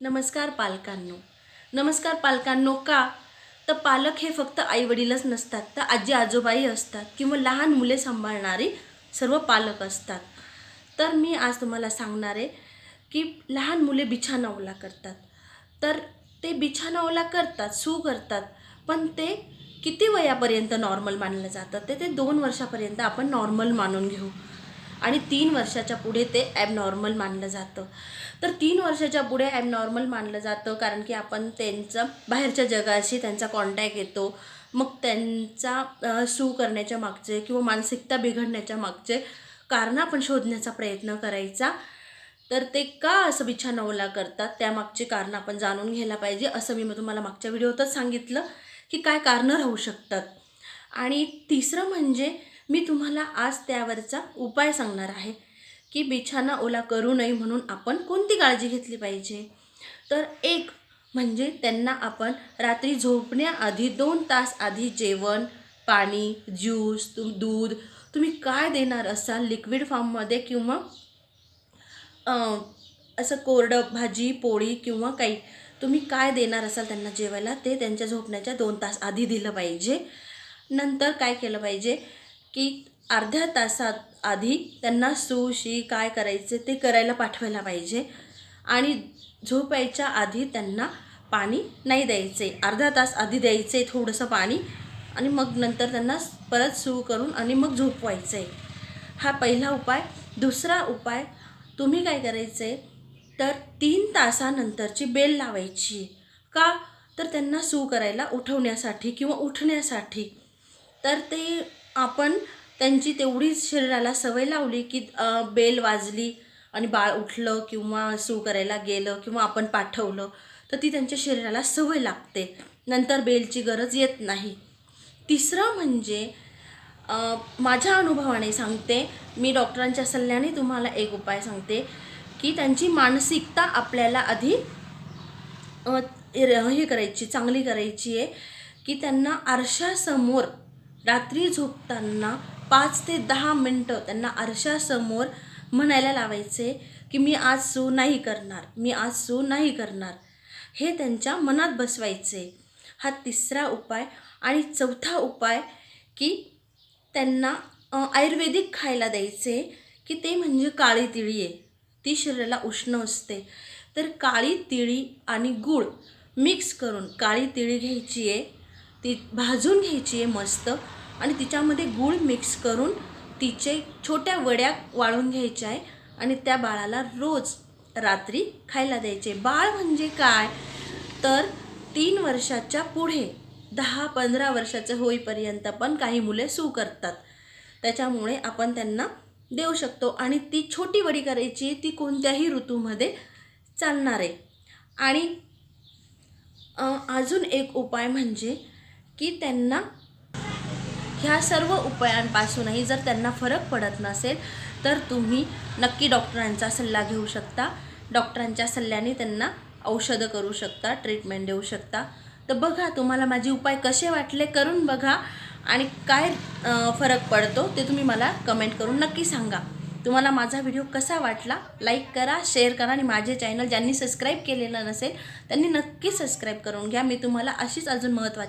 नमस्कार पालकांनो. नमस्कार पालकांनो का? तर पालक हे फक्त आईवडीलच नसतात तर आजी आजोबाई असतात किंवा लहान मुले सांभाळणारी सर्व पालक असतात. तर मी आज तुम्हाला सांगणार आहे की लहान मुले बिछाना ओला करतात. तर ते बिछाना ओला करतात सू करतात पण ते किती वयापर्यंत नॉर्मल मानलं जातं? ते ते दोन वर्षापर्यंत आपण नॉर्मल मानून घेऊ. आणि तीन वर्षाच्या पुढे ते ॲबनॉर्मल मानलं जातं. तर तीन वर्षाच्या पुढे ॲबनॉर्मल मानलं जातं कारण की आपण त्यांचं बाहेरच्या जगाशी त्यांचा कॉन्टॅक्ट येतो मग त्यांचा सू करण्याच्या मागचे किंवा मानसिकता बिघडण्याच्या मागचे कारणं आपण शोधण्याचा प्रयत्न करायचा. तर ते का असं बिछा नवला करतात? त्यामागची कारणं आपण जाणून घ्यायला पाहिजे असं मी मग तुम्हाला मागच्या व्हिडिओतच सांगितलं की काय कारणं राहू शकतात. आणि तिसरं म्हणजे मी तुम्हाला आज त्यावरचा उपाय सांगणार आहे की बिछाना ओला करू नये म्हणून आपण कोणती काळजी घेतली पाहिजे? तर एक म्हणजे त्यांना आपण रात्री झोपण्याआधी दोन तास आधी जेवण पाणी ज्यूस तुम दूध तुम्ही काय देणार असाल लिक्विड फॉर्ममध्ये किंवा असं कोरडं भाजी पोळी किंवा काही तुम्ही काय देणार असाल त्यांना जेवायला ते त्यांच्या झोपण्याच्या दोन तास आधी दिलं पाहिजे. नंतर काय केलं पाहिजे? की अर्ध्या तासात आधी त्यांना सुशी शी काय करायचे ते करायला पाठवायला पाहिजे. आणि झोपायच्या आधी त्यांना पाणी नाही द्यायचे. अर्धा तास आधी द्यायचे थोडंसं पाणी आणि मग नंतर त्यांना परत सुरू करून आणि मग झोपवायचं. आहे हा पहिला उपाय. दुसरा उपाय तुम्ही काय करायचं? आहे तर तीन तासानंतरची बेल लावायची. का? तर त्यांना सू करायला उठवण्यासाठी किंवा उठण्यासाठी. तर ते आपण त्यांची तेवढीच शरीराला सवय लावली की बेल वाजली आणि बाळ उठलं किंवा सू करायला गेलं किंवा आपण पाठवलं तर ती त्यांच्या शरीराला सवय लागते. नंतर बेलची गरज येत नाही. तिसरं म्हणजे माझ्या अनुभवाने सांगते मी डॉक्टरांच्या सल्ल्याने तुम्हाला एक उपाय सांगते की त्यांची मानसिकता आपल्याला आधी हे करायची चांगली करायची आहे की त्यांना आरशासमोर रात्री झोपताना पाच ते दहा मिनटं त्यांना आरशासमोर म्हणायला लावायचे की मी आज सू नाही करणार मी आज सू नाही करणार. हे त्यांच्या मनात बसवायचे. हा तिसरा उपाय आणि चौथा उपाय की त्यांना आयुर्वेदिक खायला द्यायचे की ते म्हणजे काळी तिळी आहे. ती शरीराला उष्ण असते. तर काळी तिळी आणि गूळ मिक्स करून काळी तिळी घ्यायची आहे. ती भाजून घ्यायची आहे मस्त. आणि तिच्यामध्ये गूळ मिक्स करून तिचे छोट्या वड्या वाळून घ्यायच्या आहे. आणि त्या बाळाला रोज रात्री खायला द्यायचे. बाळ म्हणजे काय? तर तीन वर्षाच्या पुढे दहा पंधरा वर्षाचं होईपर्यंत पण काही मुले सू करतात. त्याच्यामुळे आपण त्यांना देऊ शकतो. आणि ती छोटी वडी करायची ती कोणत्याही ऋतूमध्ये चालणार आहे. आणि अजून एक उपाय म्हणजे की त्यांना ह्या सर्व उपायांपासूनही जर त्यांना फरक पडत नसेल तर तुम्ही नक्की डॉक्टरांचा सल्ला घेऊ शकता. डॉक्टरांच्या सल्ल्याने त्यांना औषधं करू शकता ट्रीटमेंट देऊ शकता. तर बघा तुम्हाला माझे उपाय कसे वाटले करून बघा. आणि काय फरक पडतो ते तुम्ही मला कमेंट करून नक्की सांगा. तुम्हाला माझा व्हिडिओ कसा वाटला? लाईक करा शेअर करा आणि माझे चॅनल ज्यांनी सबस्क्राईब केलेलं नसेल त्यांनी नक्की सबस्क्राईब करून घ्या. मी तुम्हाला अशीच अजून महत्त्वाची